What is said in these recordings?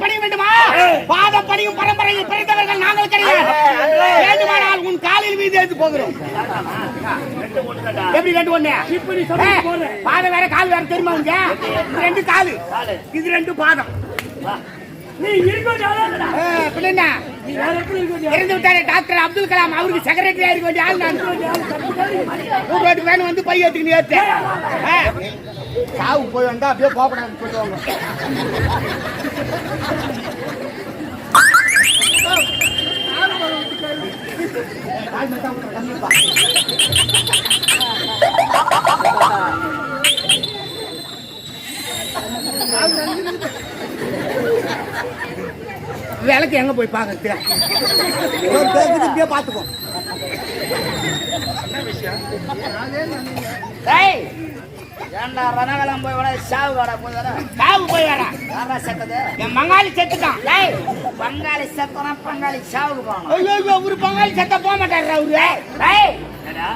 பணிய வேண்டுமா? பாதம் பணியும் பரம்பரையில் பிறந்தவர்கள் நாங்கள் கிடையாது. வேண்டுமானால் உன் காலில் மீது எடுத்து போகிறோம். எப்படி ரெண்டு ஒண்ணு? பாதம் வேற கால் வேற தெரியுமா உங்க ரெண்டு காலு. இது ரெண்டு பாதம். டாக்டர் அப்துல் கலாம் அவருக்கு செக்ரட்டரியா இருக்க வேண்டிய ஆள் நான். வேணும் வந்து பைய எடுத்துக்கிட்டு ஏத்து. ஆ. சாவு போய் வந்தா அப்படியே போகக்கூடாது சொல்லுவாங்க விளக்கு எங்க போய் பாக்குறது இப்படியே பாத்துக்கோ ரணகலம் போய் விட சாவு காடா போய் வர சாவு போய் வரா யாரா செத்தது? என் செத்துட்டான். டேய் பங்காளி செத்தனா பங்காளி சாவுக்கு போகணும். ஐயோ ஐயோ ஒரு பங்காளி செத்த போக மாட்டாரு அவரு. டேய் என்னடா?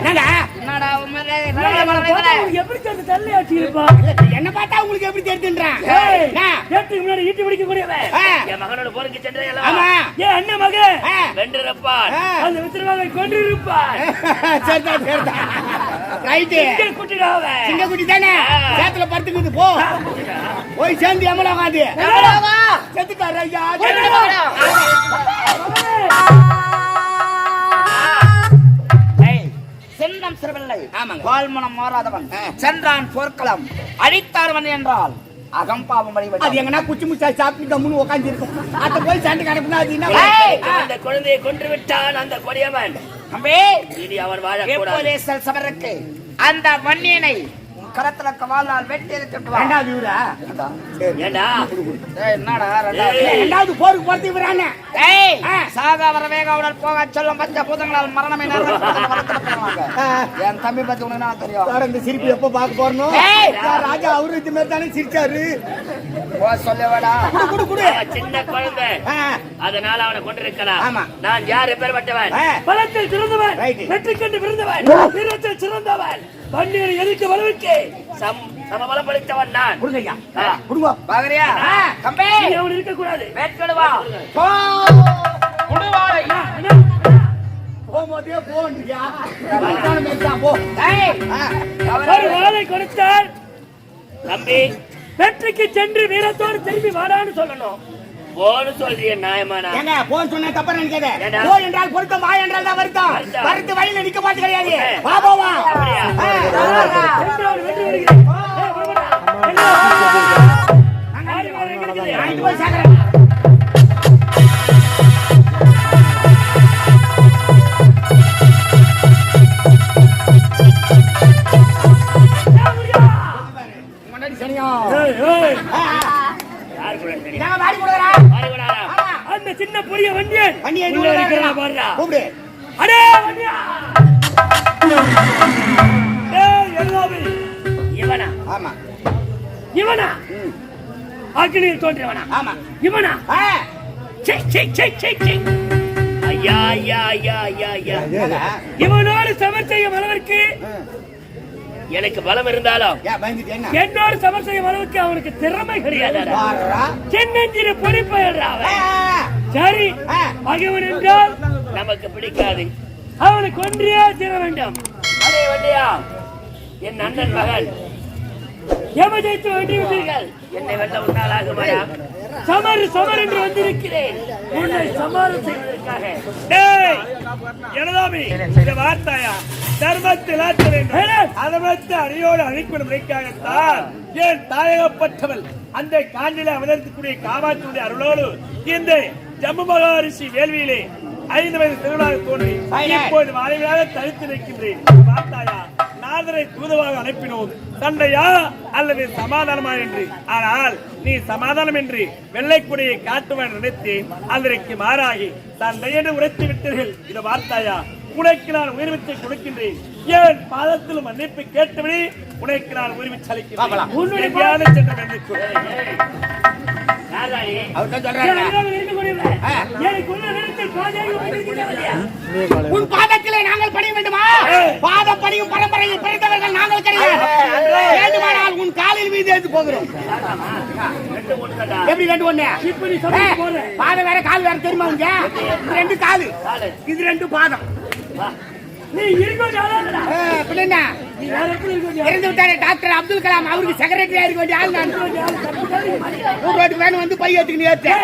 என்னடா? எப்படி என்ன பார்த்தா உங்களுக்கு தெரிஞ்சுன்றான் முன்னாடி ஈட்டி பிடிக்க கூடியவன் என் மகனோட போருக்கு சென்றே ஆமா. ஏன் அண்ணன் மகன். வென்றிருப்பான். அந்த ரைட்டு குட்டிடாவ சிங்கக்குட்டி தானே? சேத்துல படுத்துக்குது போ. போய் சேர்ந்து எம்மல உட்காந்து செத்துட்டாரு ஐயா. ஆமாங்க. பால்மனம் மாறாதவன். சென்றான் போர்க்களம். அடித்தார்வன் என்றால் அகம்பாவம் அது எங்கன்னா குச்சி முச்சா சாப்பிட்டு கம்முன்னு உட்காந்து இருக்கும் அத போய் சண்டை கிடப்புனா அது என்ன அந்த குழந்தையை கொன்று விட்டான் அந்த கொடியவன். தம்பி இனி அவன் செல் சபருக்கு அந்த வன்னியனை கரத்துல கவாலால் வெட்டி எடுத்துட்டு வா ரெண்டாவது இவரா ஏண்டா என்னடா ரெண்டாவது ரெண்டாவது போருக்கு போறது இவரானே ஏய். சாகா வர வேகாவுடன் போக சொல்லும் பஞ்ச பூதங்களால் மரணமே. என் தம்பி பத்தி உனக்கு தெரியும்? சார் இந்த சிரிப்பு எப்ப பார்க்க போறணும் ராஜா அவரு இது மாதிரி தானே சிரிச்சாரு. போ சொல்ல வேடா. குடு குடு சின்ன குழந்தை. அதனால அவனை கொண்டிருக்கலாம் ஆமா. நான் யார் எப்பேற்பட்டவன் ஆ, பலத்தில் சிறந்தவன். வெற்றி கண்டு வீரத்தில் சிறந்தவன். பன்னீர் வலுவிற்கு சம் சமபலப்படுத்தவன் நான். கொடுங்க ஐயா ஆ. கொடுங்க பாக்குறியா நீ அவன் இருக்க கூடாது வேட்கடு வா போ குடுவாளை போகும்போதே போன்றியா போ. ஏய் ஆ, ஒரு வாளை கொடுத்தால் தம்பி. வெற்றிக்கு சென்று வீரத்தோடு திரும்பி வாடான்னு சொல்லணும். போன்னு சொல்றிய நியாயமானா? ஏங்க போன் சொன்ன தப்பா நினைக்காத? போ என்றால் பொருத்தம் வா என்றால் தான் வருத்தம். வருத்து வழியில நிக்க பாத்து கிடையாது. வா போ வா. அப்படியா? ஆ, சின்ன பொரிய வண்டியன் வண்டி எங்க உள்ள உள்ள இருக்கிறா இருக்கிறா? பாருடா. கூப்பிடு. அடே வண்டியா? ஏய் எல்லாமே. இவனா? ஆமா. இவனா? அக்னியில் தோன்றியவனா? ஆமா. இவனா? சே சே சே சே சே. ஐயா ஐயா ஐயா ஐயா? இவனோடு சமர் செய்யும் அளவிற்கு. எனக்கு பலம் இருந்தாலும் என்னோடு சமர் செய்யும் அளவுக்கு அவனுக்கு திறமை கிடையாது. சின்னஞ்சிறு பொறிப்பயர் சரி. பகைவன் என்றால் நமக்கு பிடிக்காது. அவனை கொன்றியே தீர வேண்டும். அதே வண்டியா என் அண்ணன் மகன். எம ஜெயித்து வென்று விட்டீர்கள். என்னை வெல்ல உண்டாலாகுமாயா சமர் சமர் என்று வந்திருக்கிறேன். உன்னை சமாரம் செய்வதற்காக. எனதாமி இந்த வார்த்தையா? தர்மத்தில் ஆற்ற வேண்டும். அதமத்து அடியோடு அழைப்பிடும் முறைக்காகத்தான் என் தாயகப்பட்டவள்? அந்த காண்டில அமர்ந்திருக்கக்கூடிய காமாட்சியுடைய அருளோடு இந்த ஜம்மு மகாரிஷி வேள்வியிலே ஐந்து வயது திருவிழாக தோன்றி. இப்போது மாலையாக தரித்து நிற்கின்றேன். பார்த்தாயா? நாதரை தூதுவாக அனுப்பினோம். சண்டையா அல்லது சமாதானமா என்று. ஆனால் நீ சமாதானம் என்று வெள்ளைக்குடியை காட்டுவன் நினைத்தேன் அதற்கு மாறாகி சண்டை என்று உரைத்து விட்டீர்கள். இதை பார்த்தாயா உனக்கு நான் உயிர்விச்சை கொடுக்கின்றேன். ஏன் பாதத்தில் மன்னிப்பு கேட்டபடி உனக்கு நான் உயிர்விச்சு அளிக்கிறேன் சென்று உன் பாதத்திலே நாங்கள் பணிய வேண்டுமா? பாத பணியும் பரம்பரையில் பிறந்தவர்கள் நாங்கள் கிடையாது வேண்டுமானால் உன் காலில் மீது எடுத்து போகிறோம். எப்படி ரெண்டு ஒண்ணு. பாதம் வேற கால் வேற தெரியுமா ரெண்டு காலு. இது ரெண்டு பாதம். இறந்து விட்டாரு டாக்டர் அப்துல் கலாம் அவருக்கு செக்ரட்டரியா இருக்க வேண்டிய ஆள் நான் வேணும் வந்து பை எடுத்துக்கிட்டு ஏத்தேன்.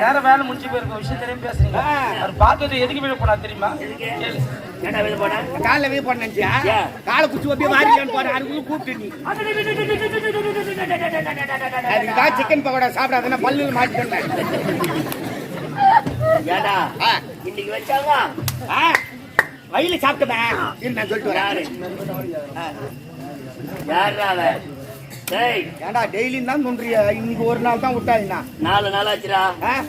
வேற வேலை முடிஞ்சு போயிருக்க விஷயம் தெரியும் பேசுறீங்க. அவர் பார்த்தது எதுக்கு போனா தெரியுமா. என்ன வெளிய போன? காலைல? காலை குச்சி அப்படியே மாறிக்கலான்னு போற அதுக்குள்ள கூப்பிட்டு நீ அதுக்கு தான் சிக்கன் பக்கோடா சாப்பிடாதுன்னா பல்லுல மாட்டி ஏடா. இன்னைக்கு வச்சாங்க வயல சாப்பிட்டேன் இரு, நான் சொல்லிட்டு யாரு? வரேன் யாருடா அவன்? ஏன்டா டெய்லியும் தான் தோன்றிய இன்னைக்கு ஒரு நாள் தான் விட்டாருண்ணா நாலு நாள் ஆச்சுடா?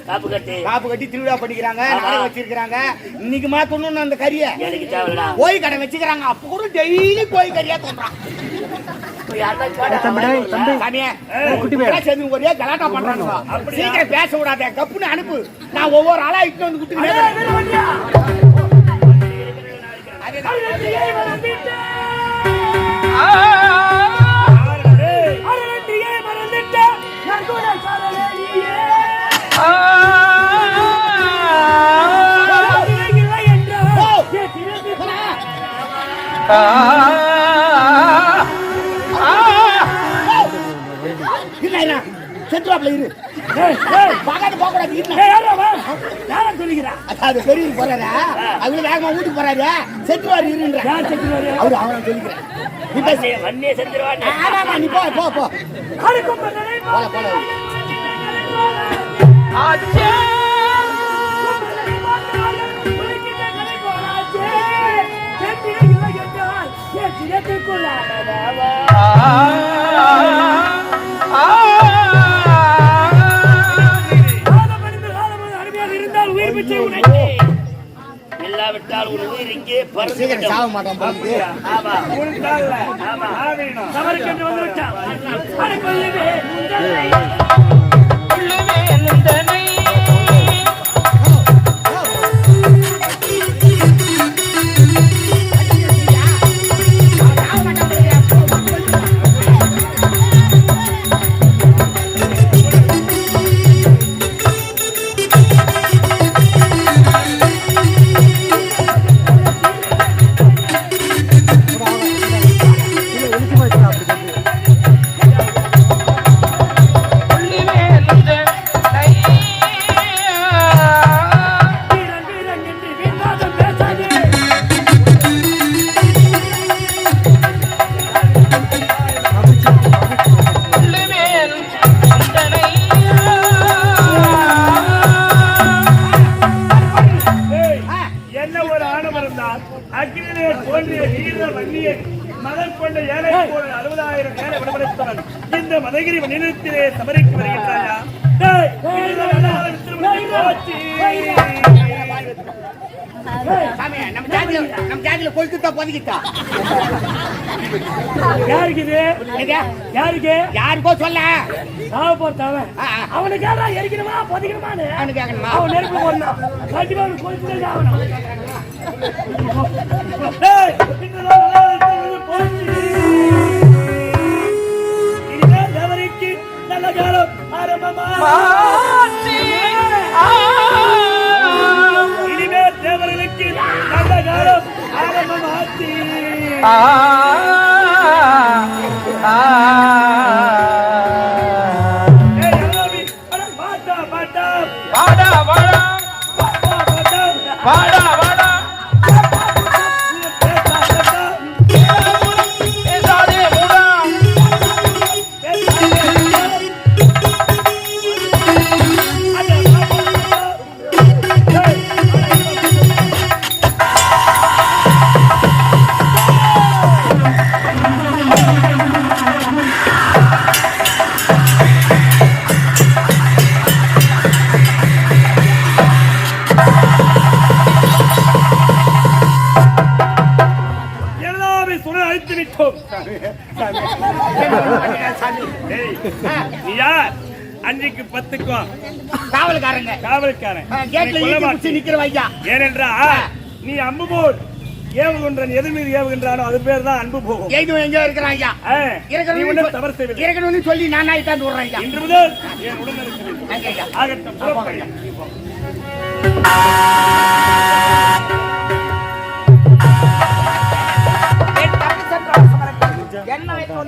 காப்பு கட்டு. காப்பு கட்டி திருவிழா பண்ணிக்கிறாங்க. நாளை வச்சிருக்கிறாங்க. இன்னைக்கு மாத்தணும் அந்த கறியை எனக்கு தேவைடா கோழி கடை வச்சுக்கிறாங்க. அப்ப கூட டெய்லி கோழி கறியா தோன்றான். ஒரே கலாட்டா பண்றாங்க. சீக்கிரம் பேச விடாத. கப்புன்னு அனுப்பு. நான் ஒவ்வொரு ஆளா இட்டு வந்து இல்ல செத்துவாப்ல இரு. பகாட்டு போக கூடாது இரு சொல்லிக்கிறான் அது பெரிய போறாரா? அவரு வேகமா வீட்டுக்கு போறாரு? செத்துவாரு இருன்ற. யார் செத்துவாரு அவரு அவனை சொல்லிக்கிறேன். நீ பேசு. வண்டியை செத்துருவான் ஆமாமா நீ போ போ போ. அடுக்கும் பண்ணனை போல போல ஆச்சே. ஆ, இல்லாவிட்டால் ஒரு உயிர் இங்கே பறந்து. சாக மாட்டான் ஆமா. ஆமா. ஆவீனா. சமருக்கு வந்து விட்டான் உள்ளுமே நந்தனை. அக்னியிலே தோன்றிய வீர வன்னியை மதம் கொண்ட ஏழை போல அறுபதாயிரம் ஏழை விடுபடுத்தவன் இந்த மதகிரி நிலத்திலே சமரிக்கு வருகின்றாயா? சாமி நம்ம ஜாதியில நம்ம ஜாதியில கொழுத்துட்டா பொதுக்கிட்டா யாருக்கு இது யாருக்கு யாருக்கோ சொல்ல சாவ போறவன் ஆ, அவனுக்கு எரிக்கணுமா பொதிக்கணுமான்னு அவனு கேட்கணுமா அவன் நெருப்பு போடணும் கண்டிப்பா அவனுக்கு கொடுத்துதான் ஆகணும் நல்ல காலம் ஆரம்பமா நல்ல காலம் ஆரம்பமாச்சு அன்றைக்கு பத்துக்கும் காவல்காரங்க. காவல்காரன். ஏனென்றா நீ அம்பு போல் ஏவுகின்றன் எது மீது ஏவுகின்றானோ அது பேர் தான் அன்பு போகும் எய்தும் எங்கேயோ இருக்கிறான் ஐயா. ஒன்றும் தவறு செய்வதில்லை இருக்கணும்னு சொல்லி நான் ஆயிட்டாந்து விடுறேன் ஐயா. இன்று முதல் என் உடன் இருக்கிறேன் ஆகட்டும்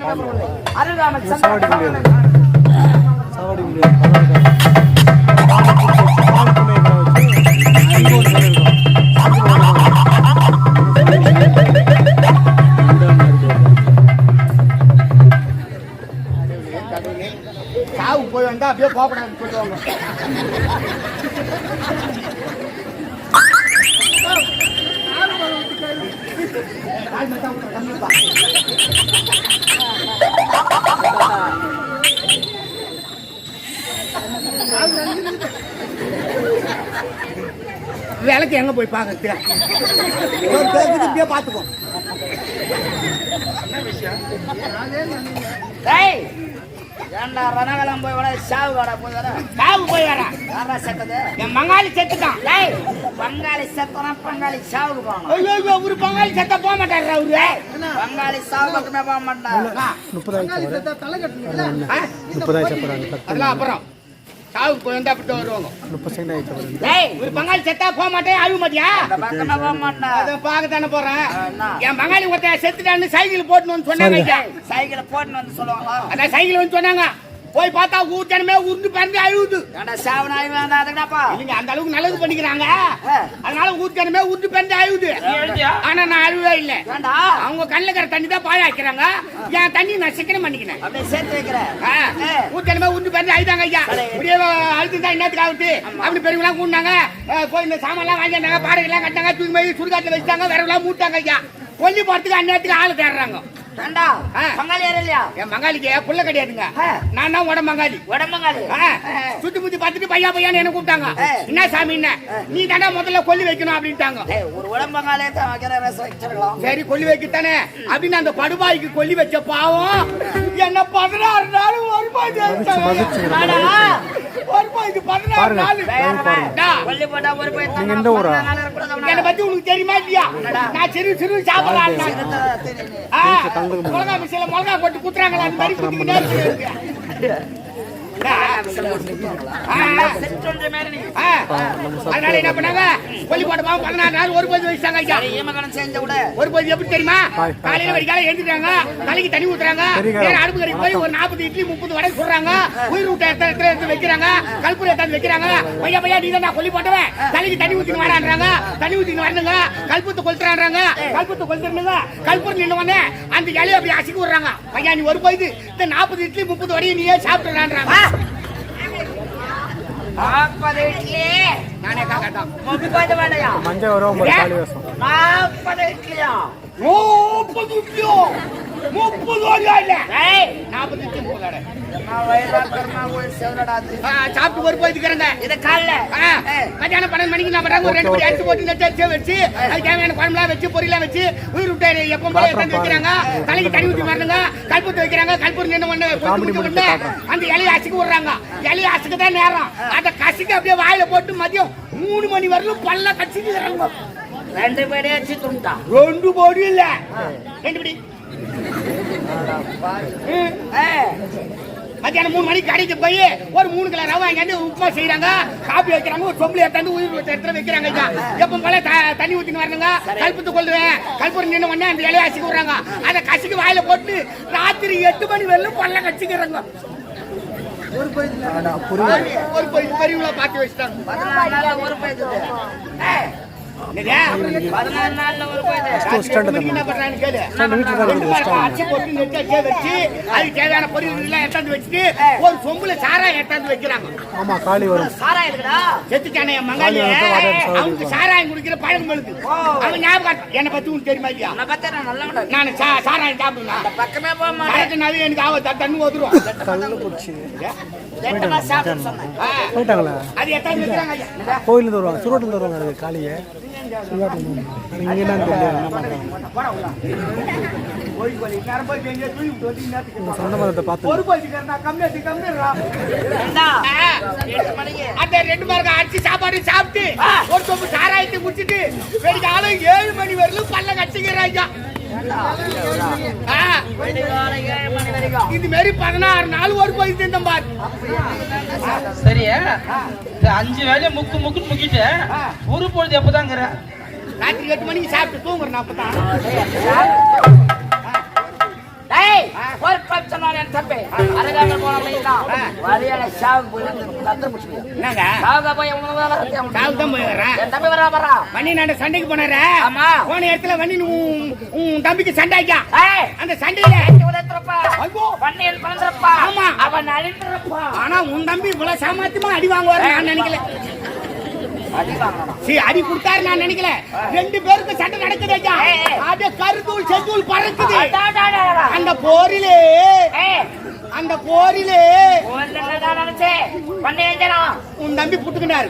என்ன வைத்து போய் வந்தா அப்படியே போகக்கூடாதுன்னு சொல்லுவாங்க விளக்கு எங்க போய் பாக்குறது இப்படியே பாத்துக்கோ ரணகலம் போய் விட சாவு வாடா போய் வர சாவு போய் வரா யாரா செத்தது? என் செத்துட்டான். டேய் பங்காளி செத்தனா பங்காளி சாவுக்கு போகணும் ஐயோ ஐயோ ஒரு பங்காளி செத்த போக மாட்டாரு அவரு. பங்காளி சாவு பக்கமே போக ஆ, ஆ? அதெல்லாம் அப்புறம். சாவுக்கு அப்படி வருவாங்க. டேய் ஒரு பங்காளி செத்தா போக மாட்டேன் அழுக மாட்டியா? அதை பார்க்கத்தானே போறேன்? என்ன? என் பங்காளி ஒருத்தன் செத்துட்டான்னு சைக்கிள் போட்டுன்னு சொன்னாங்க. சைக்கிளை போட்டுன்னு வந்து சொல்லுவாங்களா? அதான் சைக்கிள் வந்து சொன்னாங்க. போய் பார்த்தா ஊர் ஜனமே உருண்டு பறந்து அழுகுது வேண்டாம் இல்லைங்க அந்த அளவுக்கு நல்லது பண்ணிக்கிறாங்க. அதனால ஊர் ஜனமே உருண்டு பறந்து அழுகுது ஆனா நான் அழுவே இல்லை. அவங்க கண்ணுல இருக்கிற தண்ணி தான் பாழாக்கிறாங்க என் தண்ணி நான் சிக்கனம் பண்ணிக்கினேன் அப்படியே சேர்த்து வைக்கிற உண்டு பேருந்து அழுதாங்க ஐயா. இப்படியே அழுதுதான் என்னத்துக்கு ஆகுது? அப்படி பெரியவங்களாம் கூண்டாங்க போய் இந்த சாமான்லாம் வாங்கிட்டாங்க பாடைகள்லாம் கட்டினாங்க தூக்கி போய் சுடுகாட்டில் வச்சுட்டாங்க வேறெல்லாம் மூட்டாங்க ஐயா. கொல்லி போறதுக்கு அந்நேரத்துக்கு ஆள் தேடுறாங்க. இல்லையா? என் மங்காளிக்கு புள்ள கிடையாதுங்க. நான் தான் உடம்பங்காளி. ஆ, சுத்தி முத்தி பார்த்துட்டு பையா பையான்னு என்ன கூப்பிட்டாங்க. என்ன சாமி என்ன? நீ தானே முதல்ல கொல்லி வைக்கணும் அப்படின்ட்டாங்க. ஒரு உடம்பங்காலே தான் சரி கொல்லி வைக்கத்தானே? அப்படின்னு அந்த படுபாய்க்கு கொல்லி வச்ச பாவம். என்ன பதினாறு நாள் ஒரு பாய்க்கு ஒரு பதினாறு நாள். நீங்க எந்த ஊரா? என்னை பத்தி உனக்கு தெரியுமா இல்லையா? நான் சிறு சிறு சாப்பிடலாம் மிளகா மிஷில மிளகா போட்டு குத்துறாங்களா அந்த மாதிரி குத்திக்கிட்டே இருக்கு. அதனால என்ன பண்ணாங்க? கொல்லி போட்ட பாவம் பதினாறு நாள் ஒரு ஐயா. செஞ்ச விட ஒரு போது எப்படி தெரியுமா? காலையில வரைக்கால எழுந்துட்டாங்க தலைக்கு தண்ணி ஊத்துறாங்க. நேரா அடுப்பு போய் ஒரு நாற்பது இட்லி முப்பது வடை சுடுறாங்க. உயிர் விட்ட இடத்துல இடத்துல எடுத்து வைக்கிறாங்க. கல்பூர் எடுத்து வைக்கிறாங்க. பையா பையா நீ தான் கொல்லி போட்டவன் தலைக்கு தண்ணி ஊத்தின்னு வரான்றாங்க தண்ணி வரணுங்க. கல்பூத்து கொளுத்துறான்றாங்க. கல்பூத்து கொளுத்துறனுங்க கல்பூர் நின்று உடனே அந்த இலையை அப்படி அசிக்க விடுறாங்க. பையா நீ ஒரு போயிது இந்த நாற்பது இட்லி முப்பது வடையை நீயே சாப்பிட்டுறான்றாங்க. நாற்பது இட்லி நானே காக்காட்டான் முப்பது வடையா மஞ்சள் வரும் நாற்பது இட்லியா முப்பது இட்லியோ முப்பது இல்ல சாப்பிட்டு ஒரு போயிட்டுக்கிறேங்க இது காலைல. மத்தியானம் பன்னெண்டு மணிக்கு நான் பண்றாங்க ஒரு ரெண்டு மணி அரிசி போட்டு நெச்சு வச்சு அது தேவையான குழம்புலாம் வச்சு பொரியலாம் வச்சு உயிர் விட்டு எப்போ போல எடுத்து வைக்கிறாங்க. தலைக்கு தண்ணி ஊற்றி வரணுங்க கல்பூத்து வைக்கிறாங்க. கல்பூர் நின்று ஒண்ணு கொண்டு விட்டு அந்த இலையை அசுக்க விடுறாங்க. இலையை அசுக்க தான் நேரம். அந்த கசிக்கு அப்படியே வாயில போட்டு மதியம் மூணு மணி வரலும் பல்ல கசிக்கிறாங்க ரெண்டு பேரே வச்சு துண்டா. ரெண்டு போடி இல்ல. ரெண்டு படி. மத்தியானம் மூணு மணிக்கு கடைக்கு போய் ஒரு மூணு கிலோ ரவை வாங்கிட்டு உப்புமா செய்யறாங்க காப்பி வைக்கிறாங்க ஒரு சொம்பு எடுத்தாந்து உயிர் இடத்துல வைக்கிறாங்க எப்பவும் போல தண்ணி ஊத்தின்னு வரணுங்க. கல்பத்து கொள்ளுவேன். கல்பூரம் நின்று உடனே அந்த இலையை அசிக்க விடுறாங்க அதை கசிக்கு வாயில போட்டு ராத்திரி எட்டு மணி வரலும் பல்ல கச்சிக்கிறாங்க ஒரு போய் பெரியவங்கள பார்த்து வச்சுட்டாங்க. பதினாலு நாள்ல ஒரு என்னடியா? பதினாலு நாள்ல ஒரு கேளு. ஆமா காலி வரும் என் மங்காளி. அவனுக்கு சாராயம் குடிக்கிற பழக்கம் இருக்கு. அவன் ஞாபகம் என்னை பத்தி உனக்கு தெரியுமா இல்லையா? நான் சாராயம் சாப்பிடுவேன். பக்கமே போக மாட்டேன் எனக்கு ஆபத்து, தண்ணி சாப்பிட்டு சொன்னேன் ஆ, போயிட்டாங்களா. கோயிலேருந்து வருவாங்க சுரோட்டில் வருவாங்க காளியை இங்க போய் மதத்தை பார்த்து கம்மி அந்த ரெண்டு மார்க்கு அடிச்சு சாப்பாடு சாப்பிட்டு ஒரு சொம்பு சாராயத்தை முடிச்சிட்டு வெடிக்காலம் ஏழு மணி வரலும் பல்ல கட்டிக்கிறாங்க இது மாரி பதினாறு நாள் ஒரு போய் தின்னம் பார். சரி இந்த அஞ்சு வேலையை முக்கு முக்குன்னு முக்கிட்டு ஒரு பொழுது எப்பதாங்கிற? ராத்திரி எட்டு மணிக்கு சாப்பிட்டு தூங்குறேன் அப்பதான். சண்டைக்கு போனாரு. போன இடத்துல வண்டி உன் தம்பிக்கு சண்டை ஆக்கியா ஏய். அந்த சண்டையில. அவன் ஆனா உன் தம்பி இவ்வளவு சாமர்த்தியமா அடி வாங்குவாரு நான் நினைக்கல. அடி கொடுத்தாரு நான் நினைக்கல. ரெண்டு பேருக்கு சண்டை நடக்குது. அது கருத்தூள் செந்தூள் பறக்குது அடாடாடாடா. அந்த போரிலே ஏய் அந்த போரிலே உன் தம்பி புட்டுக்கிட்டாரு.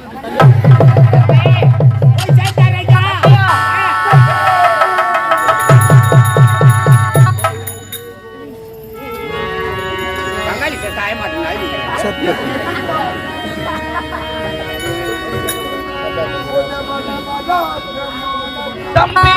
தம்பி